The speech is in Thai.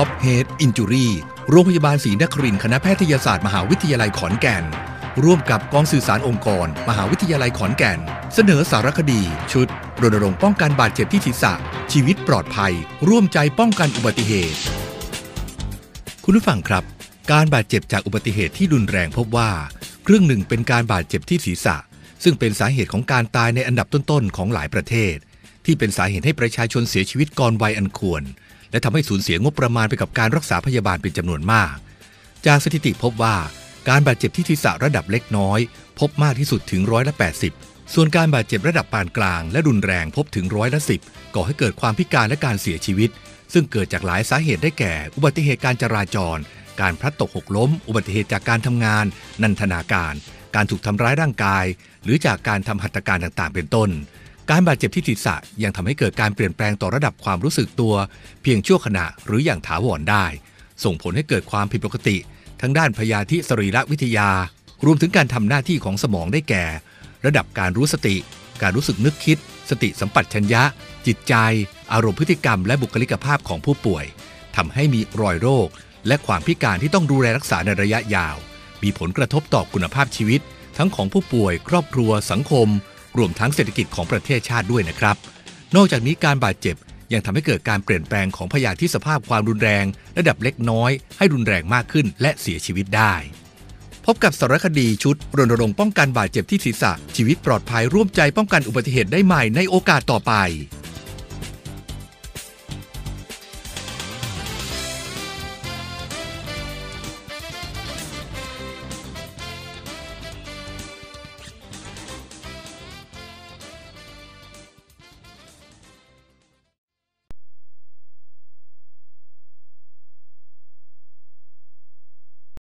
Top Head Injury โรงพยาบาลศรีนครินทร์คณะแพทยศาสตร์มหาวิทยาลัยขอนแก่น ร่วมกับกองสื่อสารองค์กร มหาวิทยาลัยขอนแก่น เสนอสารคดี ชุดรณรงค์ป้องกันบาดเจ็บที่ศีรษะ ชีวิตปลอดภัย ร่วมใจป้องกันอุบัติเหตุ คุณผู้ฟังครับ การบาดเจ็บจากอุบัติเหตุที่รุนแรงพบว่าครึ่งหนึ่งเป็นการบาดเจ็บที่ศีรษะ ซึ่งเป็นสาเหตุของการตายในอันดับต้นๆของหลายประเทศ ที่เป็นสาเหตุให้ประชาชนเสียชีวิตก่อนวัยอันควร และทำให้สูญเสียงบประมาณไปกับการรักษาพยาบาลเป็นจำนวนมาก จากสถิติพบว่าการบาดเจ็บที่ศีรษะระดับเล็กน้อย พบมากที่สุดถึงร้อยละ 80 ส่วนการบาดเจ็บระดับปานกลาง และรุนแรงพบถึงร้อยละ10ก่อให้เกิดความพิการและการเสียชีวิต ซึ่งเกิดจากหลายสาเหตุได้แก่ อุบัติเหตุการจราจร การพลัดตกหกล้ม อุบัติเหตุจากการทำงาน นันทนาการ การถูกทำร้ายร่างกาย หรือจากการทำหัตถการต่างๆ เป็นต้น การบาดเจ็บที่ศีรษะยังทำให้เกิดการเปลี่ยนแปลงต่อระดับความรู้สึกตัว เพียงชั่วขณะหรืออย่างถาวรได้ ส่งผลให้เกิดความผิดปกติ ทั้งด้านพยาธิสรีรวิทยา รวมถึงการทำหน้าที่ของสมองได้แก่ ระดับการรู้สติ การรู้สึกนึกคิด สติสัมปชัญญะ จิตใจ อารมณ์พฤติกรรม และบุคลิกภาพของผู้ป่วยทำให้มีรอยโรค และความพิการที่ต้องดูแลรักษาในระยะยาว มีผลกระทบต่อคุณภาพชีวิต ทั้งของผู้ป่วย ครอบครัว สังคม รวมทั้งเศรษฐกิจของประเทศชาติด้วยนะครับ นอกจากนี้การบาดเจ็บยังทำให้เกิดการเปลี่ยนแปลงของพยาธิสภาพความรุนแรง ระดับเล็กน้อย ให้รุนแรงมากขึ้นและเสียชีวิตได้ พบกับสารคดีชุดรณรงค์ป้องกันบาดเจ็บที่ศีรษะชีวิตปลอดภัยร่วมใจป้องกันอุบัติเหตุได้ใหม่ในโอกาสต่อไป